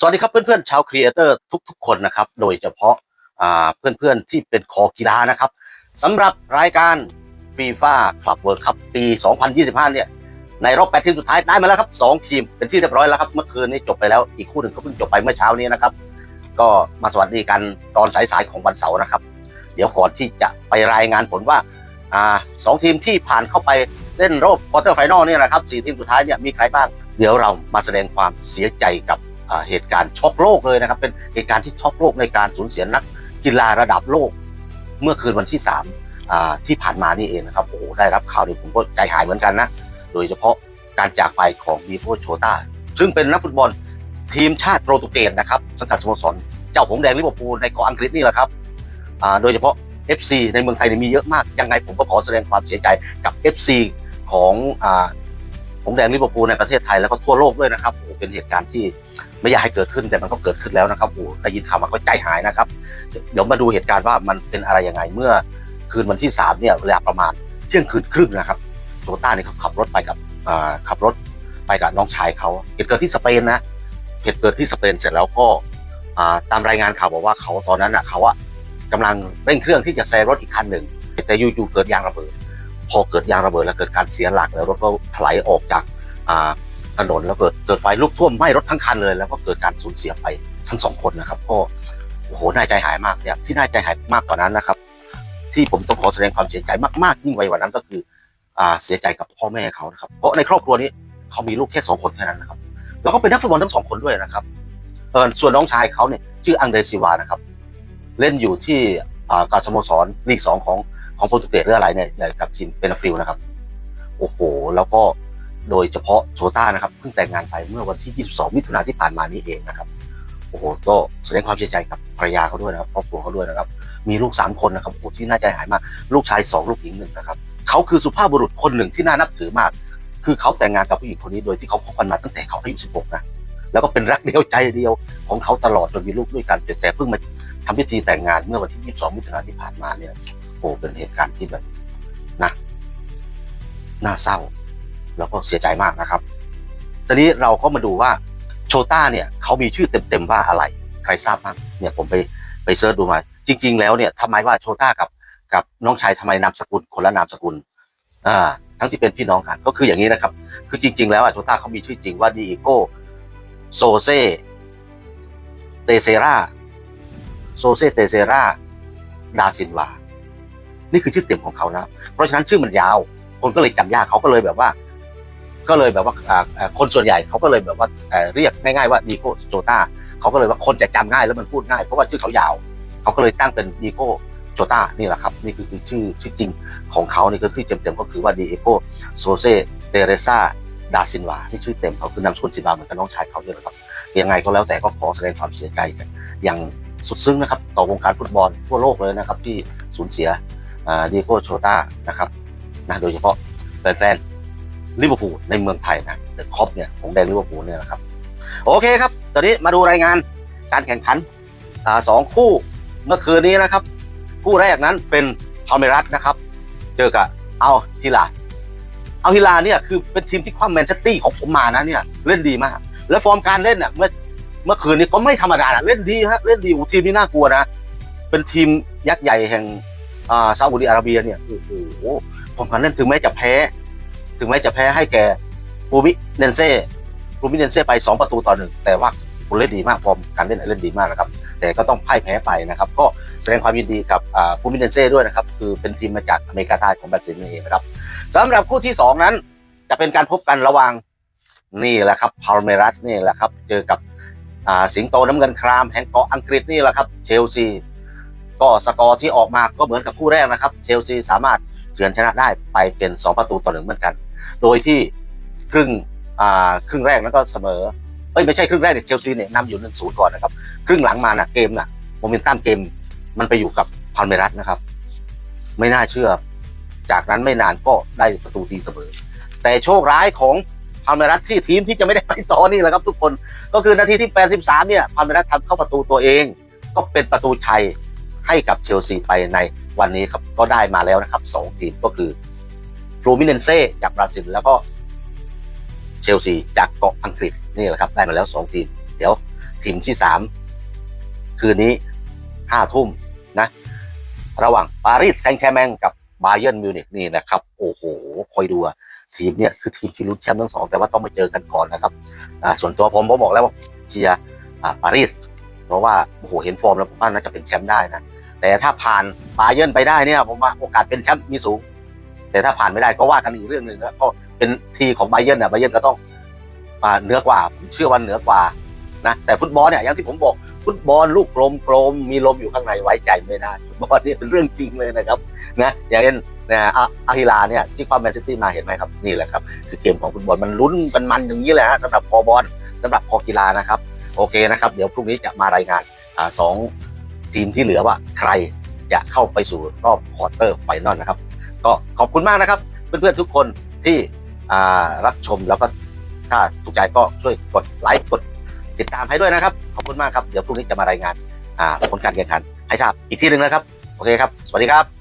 สวัสดีครับเพื่อนๆชาวครีเอเตอร์ทุกๆ คนนะครับ โดยเฉพาะอ่าเพื่อนๆที่เป็นคอกีฬานะครับสำหรับรายการฟีฟ่าคลับเวิร์คัพปี 2025 เนี่ย ในรอบ 8 ทีมสุดท้ายได้มาแล้วครับ 2 ทีมเป็นที่เรียบร้อยแล้วครับ เมื่อคืนนี้จบไปแล้วอีกคู่หนึ่งก็เพิ่งจบไปเมื่อเช้านี้นะครับ ก็มาสวัสดีกันตอนสายๆของวันเสาร์นะครับ เดี๋ยวก่อนที่จะไปรายงานผลว่าสองทีมที่ผ่านเข้าไปเล่นรอบควอเตอร์ไฟนอลเนี่ยนะครับสี่ทีมสุดท้ายเนี่ยมีใครบ้าง เดี๋ยวเรามาแสดงความเสียใจกับ เหตุการณ์ช็อกโลกเลยนะครับ เป็นเหตุการณ์ที่ช็อกโลกในการสูญเสียนักกีฬาระดับโลก เมื่อคืนวันที่3อ่าที่ผ่านมานี่เองนะครับโอ้โหได้รับข่าวนี้ผมก็ใจหายเหมือนกันนะ โดยเฉพาะการจากไปของดีโฟโชต้าซึ่งเป็นนักฟุตบอลทีมชาติโปรตุเกสนะครับสังกัดสโมสรเจ้าผงแดงลิเวอร์พูลในเกาะอังกฤษนี่แหละครับโดยเฉพาะ FC ในเมืองไทยมีเยอะมากยังไงผมก็ขอแสดงความเสียใจกับ FC ของ งแดงลิเวอร์พูลในประเทศไทยแล้วก็ทั่วโลกด้วยนะครับโอ้โหเป็นเหตุการณ์ที่ไม่อยากให้เกิดขึ้นแต่มันก็เกิดขึ้นแล้วนะครับโอ้โหได้ยินข่าวมาก็ใจหายนะครับ เดี๋ยวมาดูเหตุการณ์ว่ามันเป็นอะไรยังไงเมื่อคืนวันที่สามเนี่ยเวลาประมาณเที่ยงคืนครึ่งนะครับโตต้าเนี่ยเขาขับรถไปกับอ่าขับรถไปกับน้องชายเขาเหตุเกิดที่สเปนนะเหตุเกิดที่สเปนเสร็จแล้วก็อ่าตามรายงานข่าวบอกว่าเขาตอนนั้นอะเขาอะกำลังเร่งเครื่องที่จะแซงรถอีกคันหนึ่งแต่อยู่ๆเกิดยางระเบิด พอเกิดยางระเบิดแล้วเกิดการเสียหลักแล้วรถก็ถลายออกจากถนนแล้วเกิดเกิดไฟลุกท่วมไหม้รถทั้งคันเลย แล้วก็เกิดการสูญเสียไปทั้งสองคนนะครับ ก็โอ้โหน่าใจหายมากเนี่ยที่น่าใจหายมากกว่านั้นนะครับ ที่ผมต้องขอแสดงความเสียใจมากๆยิ่งไปกว่านั้นก็คืออ่าเสียใจกับพ่อแม่เขานะครับ เพราะในครอบครัวนี้เขามีลูกแค่สองคนแค่นั้นนะครับแล้วก็เป็นนักฟุตบอลทั้งสองคนด้วยนะครับเออส่วนน้องชายเขาเนี่ยชื่ออังเดรซิวานะครับ เล่นอยู่ที่อ่าการสโมสรลีกสองของ ของโปรตุเกสหรืออะไรเนี่ยกับทีมเปนาฟิลนะครับ โอ้โห แล้วก็โดยเฉพาะโชต้านะครับเพิ่งแต่งงานไปเมื่อวันที่ 22 มิถุนายนที่ผ่านมานี้เองนะครับโอ้โหก็แสดงความเสียใจกับภรรยาเขาด้วยนะครับครอบครัวเขาด้วยนะครับ มีลูก 3 คนนะครับโอ้ที่น่าใจหายมาก ลูกชาย 2 ลูกหญิงหนึ่งนะครับเขาคือสุภาพบุรุษคนหนึ่งที่น่านับถือมาก คือเขาแต่งงานกับผู้หญิงคนนี้โดยที่เขาคบกันมาตั้งแต่เขาอายุ 16 นะ แล้วก็เป็นรักเดียวใจเดียวของเขาตลอดจนมีลูกด้วยกันแต่เพิ่งมาทำพิธีแต่งงานเมื่อวันที่ 22 มิถุนายนที่ผ่านมาเนี่ยโอ้เป็นเหตุการณ์ที่แบบนะน่าเศร้า แล้วก็เสียใจมากนะครับ ตอนนี้เราก็มาดูว่าโชต้าเนี่ยเขามีชื่อเต็มๆว่าอะไร ใครทราบบ้างเนี่ยผมไปไปเซิร์ชดูมา จริง ๆ แล้วเนี่ยทำไมว่าโชต้ากับกับน้องชายทำไมนามสกุลคนละนามสกุลอ่าทั้งที่เป็นพี่น้องกันก็คืออย่างนี้นะครับ คือจริง ๆ แล้วอะโชต้าเขามีชื่อจริงว่าดีโก โซเซเตเซราโซเซเตเซราดาซินวา นี่คือชื่อเต็มของเขานะ เพราะฉะนั้นชื่อมันยาว คนก็เลยจำยากเขาก็เลยแบบว่า ก็เลยแบบว่าคนส่วนใหญ่เขาก็เลยแบบว่าเรียกง่ายๆว่าดีโก้โจต้าเขาก็เลยว่าคนจะจำง่ายแล้วมันพูดง่ายเพราะว่าชื่อเขายาว เขาก็เลยตั้งเป็นดีโก้โจต้านี่แหละครับ นี่คือชื่อชื่อจริงของเขานี่ก็คือเต็มๆก็คือว่าดีโก้โซเซเตเรซา ดาซินวาที่ชื่อเต็มเขาคือนามสกุลซินวาเหมือนกับน้องชายเขาเนี่ยแหละครับยังไงก็แล้วแต่ก็ขอแสดงความเสียใจกันอย่างสุดซึ้งนะครับ ต่อวงการฟุตบอลทั่วโลกเลยนะครับที่สูญเสียดีโก้โชต้านะครับนะโดยเฉพาะแฟนๆลิเวอร์พูลในเมืองไทยนะเดอะคอปเนี่ยของแดงลิเวอร์พูลเนี่ยนะครับโอเคครับ ตอนนี้มาดูรายงานการแข่งขันอสองคู่เมื่อคืนนี้นะครับ คู่แรกนั้นเป็นพาเมรัสนะครับ เจอกับเอาฮิลา เอาฮิลาเนี่ยคือเป็นทีมที่คว้าแมนเชสเตี้ของผมมานะเนี่ยเล่นดีมาก แล้วฟอร์มการเล่นเนี่ยเมื่อเมื่อคืนนี้ก็ไม่ธรรมดานะเล่นดีฮะเล่นดีโอ้ทีมนี้น่ากลัวนะ เป็นทีมยักษ์ใหญ่แห่งอ่าซาอุดิอาระเบียเนี่ยโอ้โหฟอร์มการเล่นถึงแม้จะแพ้ ถึงแม้จะแพ้ให้แก่ปูมิเนนเซ่ปูมิเนนเซ่ไป 2 ประตูต่อหนึ่งแต่ว่าคุณเล่นดีมากฟอร์มการเล่นเล่นดีมากนะครับ แต่ก็ต้องพ่ายแพ้ไปนะครับ ก็แสดงความยินดีกับฟูมิเนนเซ่ด้วยนะครับ คือเป็นทีมมาจากอเมริกาใต้ของบราซิลนี่เองนะครับ สำหรับคู่ที่2นั้น จะเป็นการพบกันระหว่างนี่แหละครับพาเมรัสนี่แหละครับ เจอกับสิงโตน้ำเงินครามแห่งเกาะอังกฤษนี่แหละครับเชลซีก็สกอร์ที่ออกมาก็เหมือนกับคู่แรกนะครับ เชลซีสามารถเฉือนชนะได้ไปเป็น 2 ประตูต่อหนึ่งเหมือนกัน โดยที่ครึ่งอ่าครึ่งแรกนั้นก็เสมอเอ้ยไม่ใช่ครึ่งแรกเนี่ยเชลซีเนี่ยนำอยู่หนึ่งศูนย์ก่อนนะครับ ครึ่งหลังมาน่ะเกมน่ะโมเมนตัมเกมมันไปอยู่กับพาลเมรัสนะครับ ไม่น่าเชื่อ จากนั้นไม่นานก็ได้ประตูตีเสมอ แต่โชคร้ายของพาเมรัสที่ทีมที่จะไม่ได้ไปต่อนี่แหละครับทุกคนก็คือนาทีที่ 83 เนี่ยพาเมรัสทำเข้าประตูตัวเอง ก็เป็นประตูชัยให้กับเชลซีไปในวันนี้ครับก็ได้มาแล้วนะครับสองทีมก็คือฟลูมิเนนเซ่จากบราซิลแล้วก็เชลซีจากเกาะอังกฤษนี่แหละครับ ได้มาแล้วสองทีม เดี๋ยวททีมที่สามคืนนี้ห้าทุ่มนะ ระหว่างปารีสแซงต์แชร์แมงกับ บาเยิร์นมิวนิกนี่นะครับ โอ้โหคอยดูทีมเนี่ยคือทีมที่ลุ้นแชมป์ทั้งสองแต่ว่าต้องมาเจอกันก่อนนะครับอ่าส่วนตัวผมผมบอกแล้วว่าเชียร์อ่าปารีสเพราะว่าโอ้โหเห็นฟอร์มแล้วผมว่าน่าจะเป็นแชมป์ได้นะแต่ถ้าผ่านบาเยิร์นไปได้เนี่ยผมว่าโอกาสเป็นแชมป์มีสูง แต่ถ้าผ่านไม่ได้ก็ว่ากันอีกเรื่องหนึ่งนะก็เป็นทีของบาเยิร์นนะบาเยิร์นก็ต้องเหนือกว่าผมเชื่อว่าเหนือกว่านะแต่ฟุตบอลเนี่ยอย่างที่ผมบอก ฟุตบอลลูกกลมกลมมีลมอยู่ข้างในไว้ใจไม่ได้ฟุตบอลนี่เป็นเรื่องจริงเลยนะครับนะอย่างเช่นนะอาอาฮิลาเนี่ยที่คว้าแมนซิตี้มาเห็นไหมครับนี่แหละครับคือเกมของฟุตบอลมันลุ้นมันมันอย่างนี้แหละฮะสำหรับคอบอลสำหรับคอกีฬานะครับ โอเคนะครับ เดี๋ยวพรุ่งนี้จะมารายงานอ่าสองทีมที่เหลือว่าใครจะเข้าไปสู่รอบควอเตอร์ไฟนอลนะครับ ก็ขอบคุณมากนะครับ เพื่อนๆทุกคนที่รับชมแล้วก็ถ้าถูกใจก็ช่วยกดไลค์กด ติดตามให้ด้วยนะครับ ขอบคุณมากครับ เดี๋ยวพรุ่งนี้จะมารายงานผลการแข่งขันให้ทราบอีกทีหนึ่งนะครับ โอเคครับ สวัสดีครับ